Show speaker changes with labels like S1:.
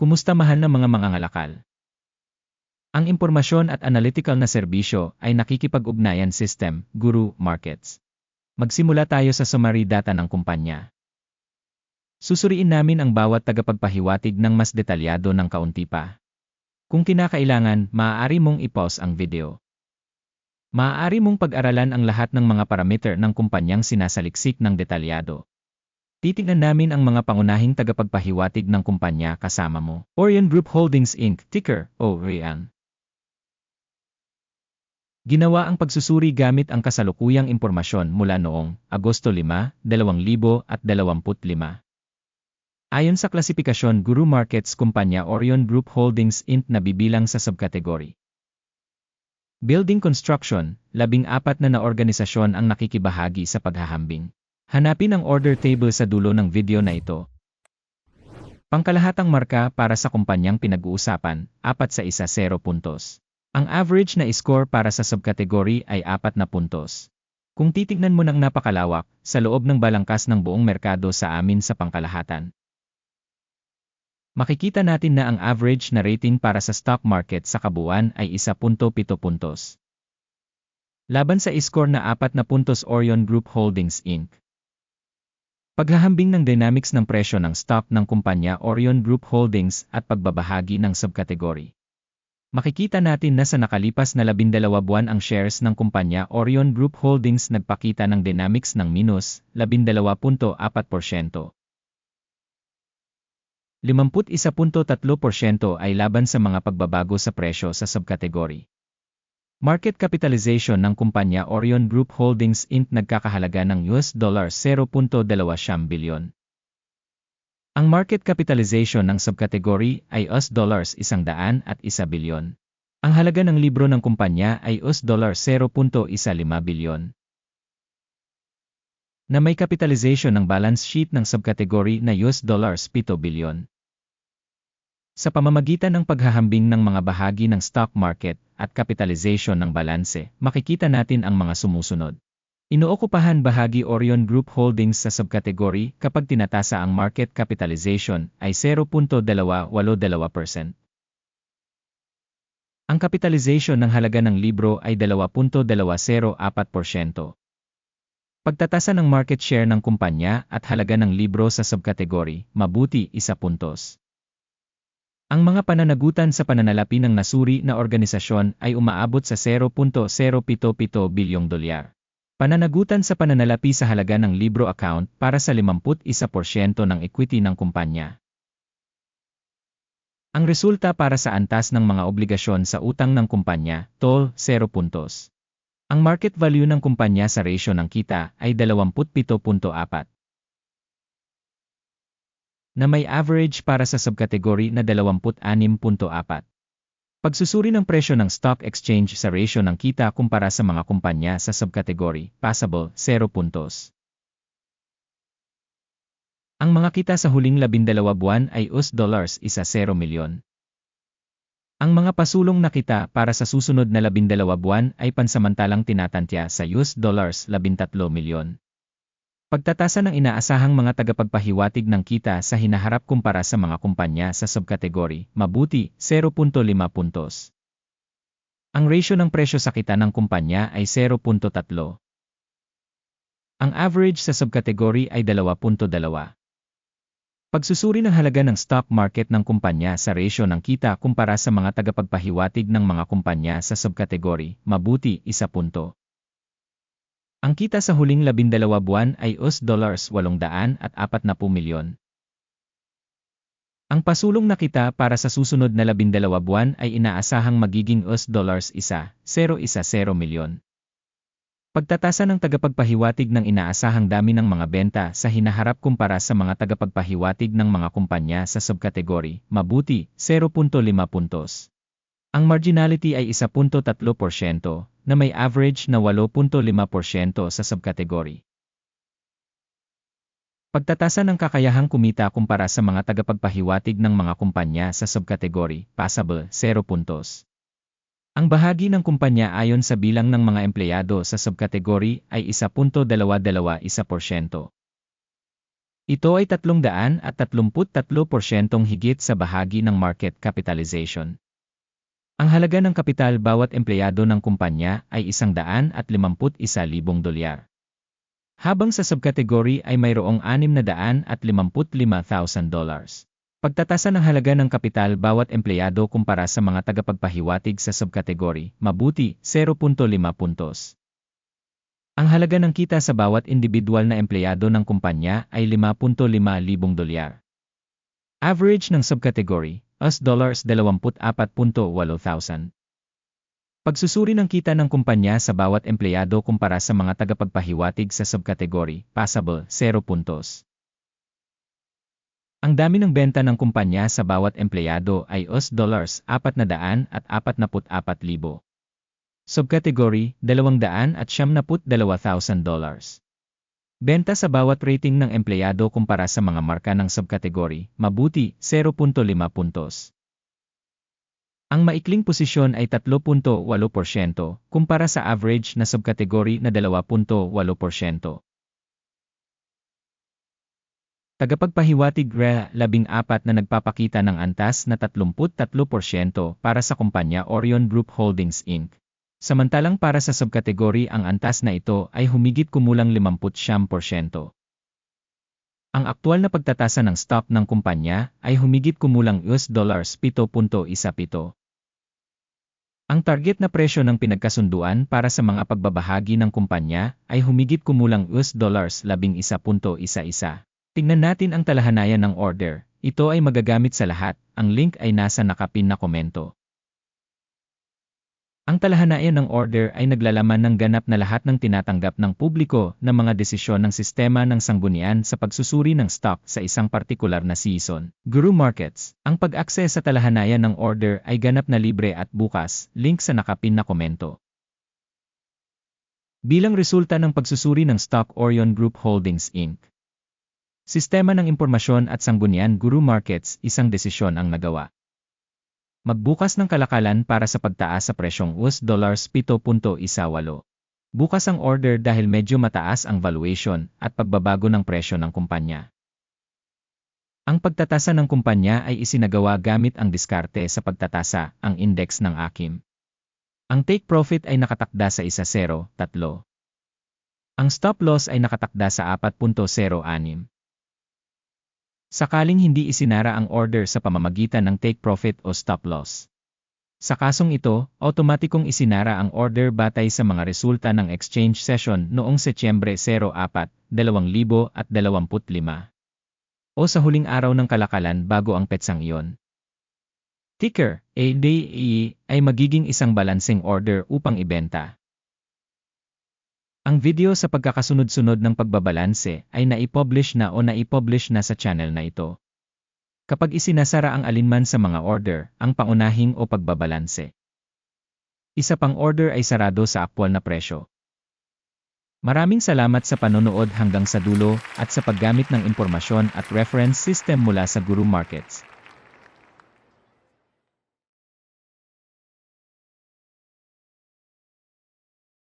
S1: Kumusta mahal na mga mangangalakal? Ang impormasyon at analytical na serbisyo ay nakikipag-ugnayan system, Guru Markets. Magsimula tayo sa summary data ng kumpanya. Susuriin namin ang bawat tagapagpahiwatig ng mas detalyado ng kaunti pa. Kung kinakailangan, maaari mong i-pause ang video. Maaari mong pag-aralan ang lahat ng mga parameter ng kumpanyang sinasaliksik ng detalyado. Titingnan namin ang mga pangunahing tagapagpahiwatig ng kumpanya kasama mo. Orion Group Holdings Inc., ticker, ORIAN. Ginawa ang pagsusuri gamit ang kasalukuyang impormasyon mula noong Agosto 5, 2025. Ayon sa klasifikasyon Guru Markets Kumpanya Orion Group Holdings Inc. na bibilang sa subkategory. Building Construction, labing apat na na organisasyon ang nakikibahagi sa paghahambing. Hanapin ang order table sa dulo ng video na ito. Pangkalahatang marka para sa kumpanyang pinag-uusapan, 4 sa isa 0 puntos. Ang average na score para sa subkategory ay 4 na puntos. Kung titignan mo ng napakalawak, sa loob ng balangkas ng buong merkado sa amin sa pangkalahatan. Makikita natin na ang average na rating para sa stock market sa kabuuan ay 1.7 puntos. Laban sa score na 4 na puntos Orion Group Holdings Inc. Paghahambing ng dynamics ng presyo ng stock ng kumpanya Orion Group Holdings at pagbabahagi ng subkategory. Makikita natin na sa nakalipas na 12 buwan ang shares ng kumpanya Orion Group Holdings nagpakita ng dynamics ng minus 12.4%. 51.3% ay laban sa mga pagbabago sa presyo sa subkategory. Market capitalization ng kumpanya Orion Group Holdings Inc. nagkakahalaga ng US dollar 0.2 bilyon. Ang market capitalization ng subkategory ay US dollars 100 at 1 bilyon. Ang halaga ng libro ng kumpanya ay US dollar 0.15 bilyon. Na may capitalization ng balance sheet ng subkategory na US dollars 7 bilyon. Sa pamamagitan ng paghahambing ng mga bahagi ng stock market at capitalization ng balanse, makikita natin ang mga sumusunod. Inookupahan bahagi Orion Group Holdings sa subkategory kapag tinatasa ang market capitalization ay 0.282%. Ang capitalization ng halaga ng libro ay 2.204%. Pagtatasa ng market share ng kumpanya at halaga ng libro sa subkategory, mabuti isa puntos. Ang mga pananagutan sa pananalapi ng nasuri na organisasyon ay umaabot sa 0.077 bilyong dolyar. Pananagutan sa pananalapi sa halaga ng libro account para sa 51% ng equity ng kumpanya. Ang resulta para sa antas ng mga obligasyon sa utang ng kumpanya, TOL, 0 puntos. Ang market value ng kumpanya sa ratio ng kita ay 27.4 na may average para sa subkategory na 26.4. Pagsusuri ng presyo ng stock exchange sa ratio ng kita kumpara sa mga kumpanya sa subkategory, passable, 0 puntos. Ang mga kita sa huling 12 buwan ay US dollars isa 0 milyon. Ang mga pasulong na kita para sa susunod na 12 buwan ay pansamantalang tinatantya sa US dollars 13 milyon. Pagtatasa ng inaasahang mga tagapagpahiwatig ng kita sa hinaharap kumpara sa mga kumpanya sa subkategory, mabuti, 0.5 puntos. Ang ratio ng presyo sa kita ng kumpanya ay 0.3. Ang average sa subkategory ay 2.2. Pagsusuri ng halaga ng stock market ng kumpanya sa ratio ng kita kumpara sa mga tagapagpahiwatig ng mga kumpanya sa subkategory, mabuti, 1 punto. Ang kita sa huling labindalawa buwan ay US dollars 840 milyon. Ang pasulong na kita para sa susunod na labindalawa buwan ay inaasahang magiging US dollars 1.010 milyon. Pagtatasa ng tagapagpahiwatig ng inaasahang dami ng mga benta sa hinaharap kumpara sa mga tagapagpahiwatig ng mga kumpanya sa subkategory, mabuti, 0.5 puntos. Ang marginality ay 1.3%, na may average na 8.5% sa subkategory. Pagtatasa ng kakayahang kumita kumpara sa mga tagapagpahiwatig ng mga kumpanya sa subkategory, passable, 0 puntos. Ang bahagi ng kumpanya ayon sa bilang ng mga empleyado sa subkategory ay 1.221%. Ito ay 333% higit sa bahagi ng market capitalization. Ang halaga ng kapital bawat empleyado ng kumpanya ay 151,000 dolyar. Habang sa subkategory ay mayroong 655,000 dollars. Pagtatasa ng halaga ng kapital bawat empleyado kumpara sa mga tagapagpahiwatig sa subkategory, mabuti, 0.5 puntos. Ang halaga ng kita sa bawat individual na empleyado ng kumpanya ay 5.5 libong dolyar. Average ng subkategory, US dollars 24.8,000. Pagsusuri ng kita ng kumpanya sa bawat empleyado kumpara sa mga tagapagpahiwatig sa subkategory, passable, 0 puntos. Ang dami ng benta ng kumpanya sa bawat empleyado ay US dollars 400 at 44,000. Subkategory, 200 at 72,000 dollars. Benta sa bawat rating ng empleyado kumpara sa mga marka ng subkategory, mabuti, 0.5 puntos. Ang maikling posisyon ay 3.8% kumpara sa average na subkategory na 2.8%. Tagapagpahiwatig RE 14 na nagpapakita ng antas na 33% para sa kumpanya Orion Group Holdings Inc. Samantalang para sa subkategory ang antas na ito ay humigit kumulang 50%. Ang aktual na pagtatasa ng stock ng kumpanya ay humigit kumulang US dollars 7.17. Ang target na presyo ng pinagkasunduan para sa mga pagbabahagi ng kumpanya ay humigit kumulang US dollars 11.11. Tingnan natin ang talahanayan ng order. Ito ay magagamit sa lahat. Ang link ay nasa nakapin na komento. Ang talahanayan ng order ay naglalaman ng ganap na lahat ng tinatanggap ng publiko na mga desisyon ng sistema ng sanggunian sa pagsusuri ng stock sa isang partikular na season. Guru Markets, ang pag-access sa talahanayan ng order ay ganap na libre at bukas, link sa nakapin na komento. Bilang resulta ng pagsusuri ng stock Orion Group Holdings Inc. Sistema ng Impormasyon at Sanggunian Guru Markets, isang desisyon ang nagawa. Magbukas ng kalakalan para sa pagtaas sa presyong US dollars 7.18. Bukas ang order dahil medyo mataas ang valuation at pagbabago ng presyo ng kumpanya. Ang pagtatasa ng kumpanya ay isinagawa gamit ang diskarte sa pagtatasa, ang index ng AKIM. Ang take profit ay nakatakda sa 1.03. Ang stop loss ay nakatakda sa 4.06. Sakaling hindi isinara ang order sa pamamagitan ng take profit o stop loss. Sa kasong ito, automatikong isinara ang order batay sa mga resulta ng exchange session noong Setyembre 04, 2025 o sa huling araw ng kalakalan bago ang petsang iyon. Ticker, ADE, ay magiging isang balancing order upang ibenta. Ang video sa pagkakasunod-sunod ng pagbabalanse ay naipublish na o naipublish na sa channel na ito. Kapag isinasara ang alinman sa mga order, ang pangunahing o pagbabalanse. Isa pang order ay sarado sa aktwal na presyo. Maraming salamat sa panonood hanggang sa dulo at sa paggamit ng impormasyon at reference system mula sa Guru Markets.